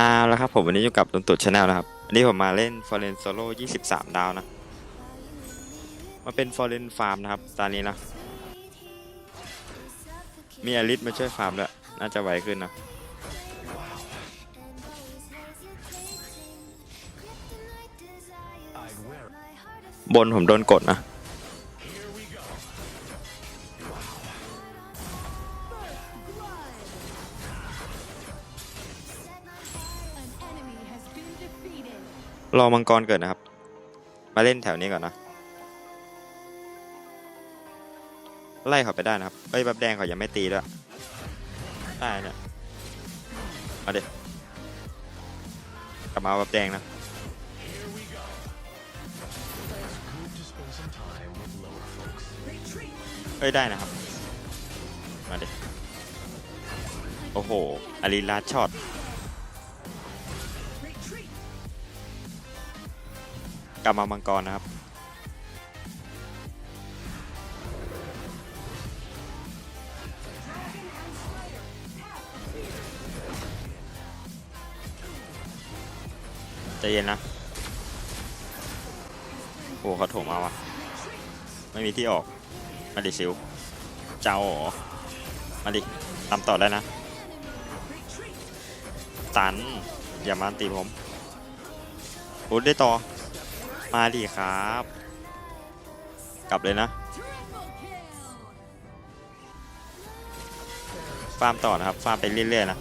อาแล้วครับผมวันนี้อยู่กับตุนตุดชาแนลนะครับวันนี้ผมมาเล่น f o r e n Solo 23ดาวนะมาเป็น f o r e n Farm นะครับตอนนี้นะ มีอลิสมาช่วยฟาร์มด้วยน่าจะไวขึ้นนะบนผมโดนกดนะ รอมังกรเกิดนะครับ มาเล่นแถวนี้ก่อนนะ ไล่เขาไปได้นะครับเอ้ยบับแดงเขายังไม่ตีด้วยได้เนี่ยเอาดิกลับมาเอาบับแดงนะเอ้ยได้นะครับ มาเดิโอ้โหอารีลาช็อต กลับมามังกรนะครับ ใจเย็นนะ โอ้เขาถมมาวะไม่มีที่ออก มาดิซิว เจ้าหรอ มาดิตามต่อได้นะ ตัน อย่ามาตีผมโอ้ได้ต่อ มาดิครับ กลับเลยนะ ฟาร์มต่อนะครับ ฟาร์มไปเรื่อยๆนะ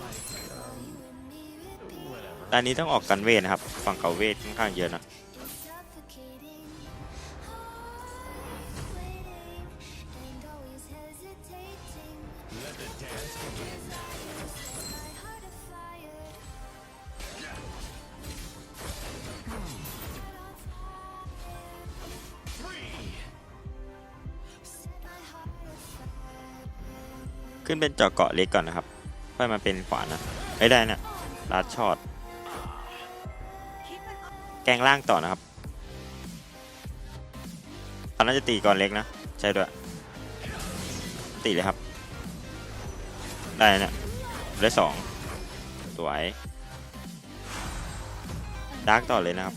ด้านนี้ต้องออกกันเวทนะครับ ฝั่งเขาเวทค่อนข้างเยอะนะ ขึ้นเป็นเจาะเกาะเล็กก่อนนะครับ ค่อยมาเป็นขวานะไม่ได้นะลัดช็อตแกงล่างต่อนะครับเขาน่าจะตีก่อนเล็กนะ ใช่ด้วย ตีเลยครับ ได้นี่ยได้สองสวยดาร์กต่อเลยนะครับ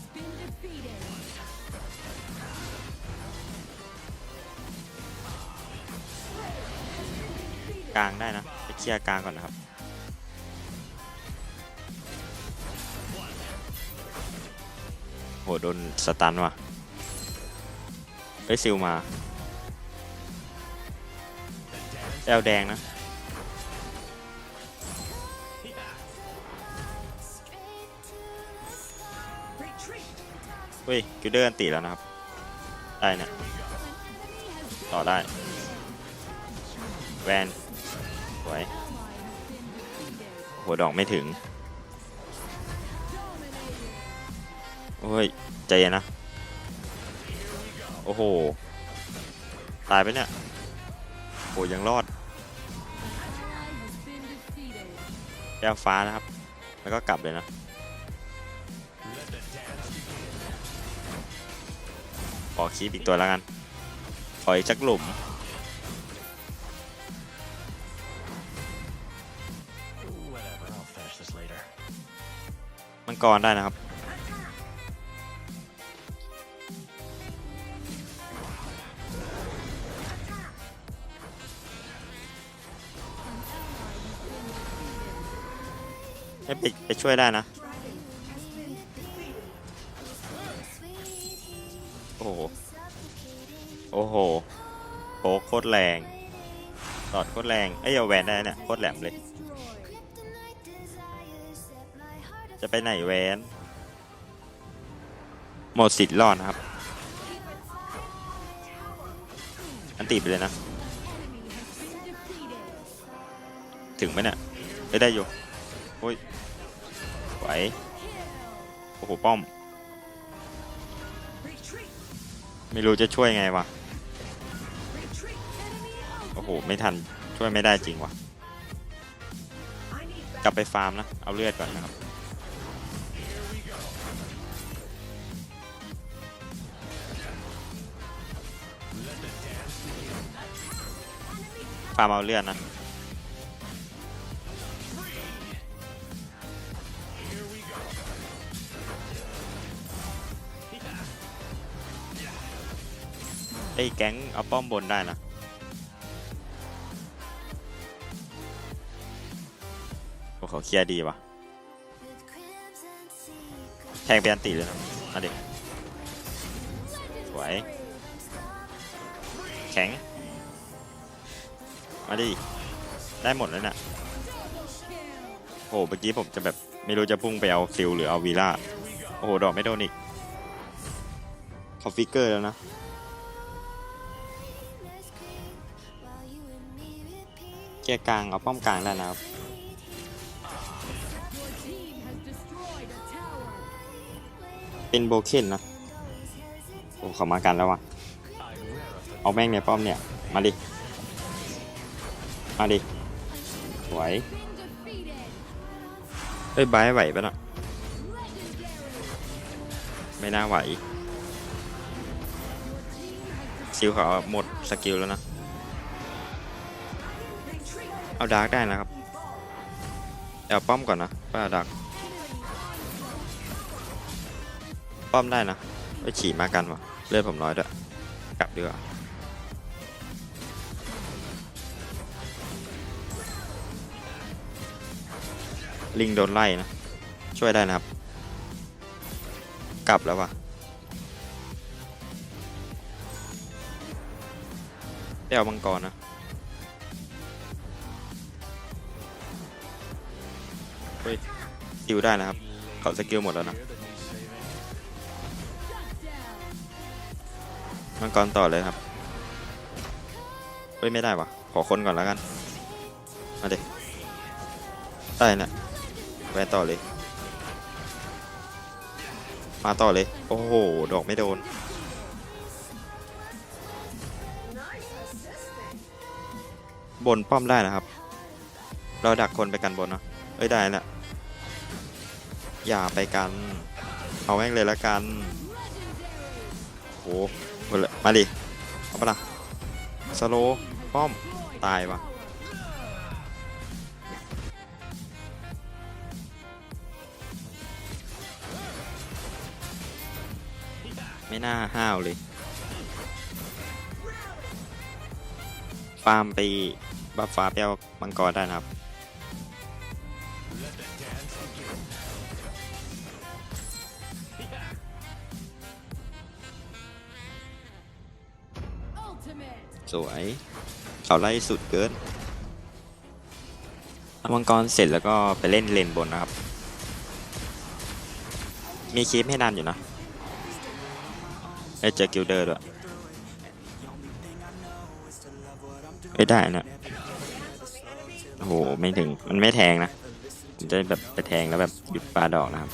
กลางได้นะไปเคลียร์กลางก่อนนะครับโหโดนสตันว่ะไปซิลมาแอลแดงนะเฮ้ยกิลเดอร์อันติแล้วนะครับ ได้นี่ยต่อได้แวน วยหัวดอกไม่ถึง โอ้ย ใจเย็นนะ โอ้โห ตายไปเนี่ย โหยังรอด แก้วฟ้านะครับ แล้วก็กลับเลยนะ ขอคีบอีกตัวแล้วกัน ขออีกจักหลุม กรได้นะครับให้ไปไปช่วยได้นะ โอ้โห โอ้โหโป๊กโคตรแรงตอดโคตรแรงเอ้ยเอาแวนได้เนี่ยโคตรแหลมเลย จะไปไหนแวนหมดสิทธิ์รอดนะครับ อันตีไปเลยนะ ถึงไหมเนี่ยได้ได้อยู่โอ้ยไหวโอ้โห ป้อม ไม่รู้จะช่วยไงวะ โอ้โห ไม่ทันช่วยไม่ได้จริงวะกลับไปฟาร์มนะ เอาเลือดก่อนนะครับ ฟาร์มเอาเลือดนะไอ้แก๊งเอาป้อมบนได้นะพวกเขาเคลียร์ดีวะแทงเปียนตีเลยนะอะเด็กสวยแข็ง มาดิ ได้หมดแล้วเนี่ยโอ้โหเมื่อกี้ผมจะแบบไม่รู้จะพุ่งไปเอาซิลหรือเอาวีล่า โอ้โห ดอกไม่โดนอีกเขาฟิกเกอร์แล้วนะเกียร์กลางเอาป้อมกลางได้นะครับเป็นโบเคนนะ โอ้เขามากันแล้ววะเอาแม่งในป้อมเนี่ย มาดิ มาดิสวเอ้ยบายไหวปะน่ะไม่น่าไหวซิลเขาหมดสกิลแล้วนะ เอาดาร์กได้นะครับเอาป้อมก่อนนะป้าดาร์กป้อมได้นะไปขี่มากันวะเลือดผมน้อยด้วยกลับดีกว่า ลิงโดนไล่นะ ช่วยได้นะครับ กลับแล้ววะไปเอามังกรนะเฮ้ยสกิลได้นะครับ เขาสกิลหมดแล้วนะมังกรต่อเลยครับ เฮ้ย ไม่ได้วะขอคนก่อนแล้วกัน มาเด็กได้เนี่ย แวนต่อเลย มาต่อเลย โอ้โห ดอกไม่โดน บนป้อมได้นะครับ เราดักคนไปกันบนเนาะเอ้ยได้แหละอย่าไปกัน เอาแม่งเลยละกัน โอ้โหมดเลยมาดิ เอาปะล่ะสโลป้อม ตายวะ ไม่น่าห้าวเลย ฟาร์มไปบัฟฟ้าไปเอามังกรได้นะครับ สวย เขาไล่สุดเกินมังกรเสร็จแล้วก็ไปเล่นเลนบนนะครับ มีคลิปให้นานอยู่นะ ไอยเจอกิลเดอร์ด้วยเอ้ยได้นะโอ้โหไม่ถึงมันไม่แทงนะผมจะแบบไปแทงแล้วแบบหยุดปลาดอกนะครับ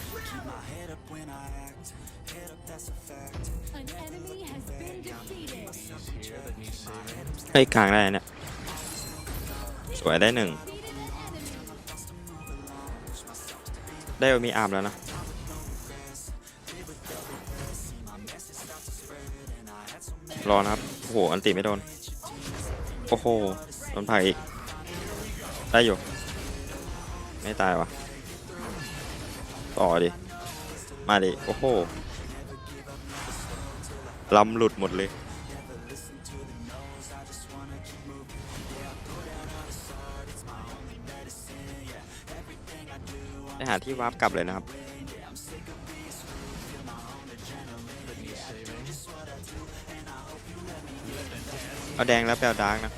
An enemy has been defeated. เฮ้กลางได้เนี่ยสวยได้หนึ่งได้มีอาร์มแล้วนะ รอนะครับ โอ้โห อันติไม่โดน โอ้โห โดนผลักอีก ได้อยู่ ไม่ตายวะต่อดิ มาดิ โอ้โหลำหลุดหมดเลย ไปหาที่วาร์ปกลับเลยนะครับ เอาแดงแล้วไปเอาดาร์กนะ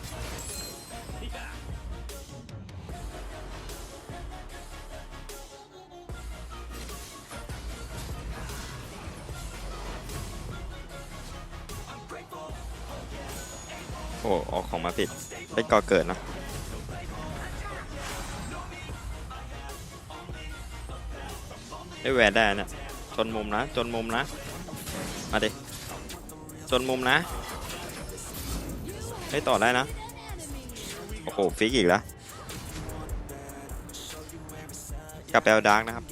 โอ้ออกของมาผิดไปก่อเกิดนะไอ้แหวนได้นี่ยจนมุมนะ จนมุมนะ มาดิ จนมุมนะ ให้ยต่อได้นะ โอ้โหฟิกอีกแล้ว กลับแปเอาดาร์กนะครับ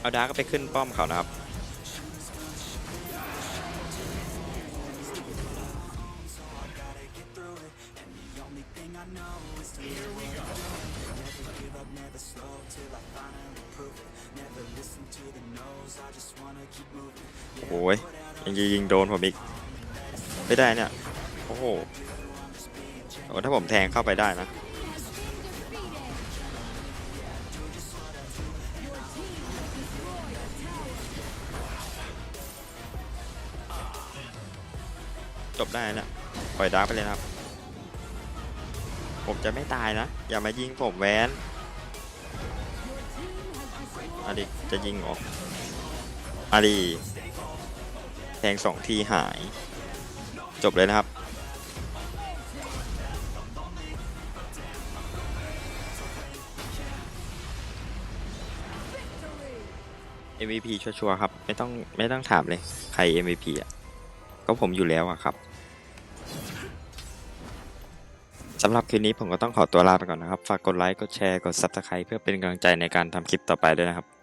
เอาดาร์กก็ไปขึ้นป้อมเขานะครับ Never give up, never slow โอ้ยยังจะยิงโดนผมอีก ไม่ได้เนี่ย โอ้โหโอ้ถ้าผมแทงเข้าไปได้นะ จบได้นะปล่อยดาร์กไปเลยนะครับ ผมจะไม่ตายนะ อย่ามายิงผมแวนอาดิจะยิงออกอาดีแทงสองทีหาย จบเลยนะครับ MVP ชัวร์ๆครับ ไม่ต้องไม่ต้องถามเลย ใคร MVP อะ ก็ผมอยู่แล้วอะครับำหรับคลิปนี้ผมก็ต้องขอตัวลาไปก่อนนะครับ ฝากกดไลค์ กดแชร์ กด Subscribe เพื่อเป็นกำลังใจในการทำคลิปต่อไปด้วยนะครับ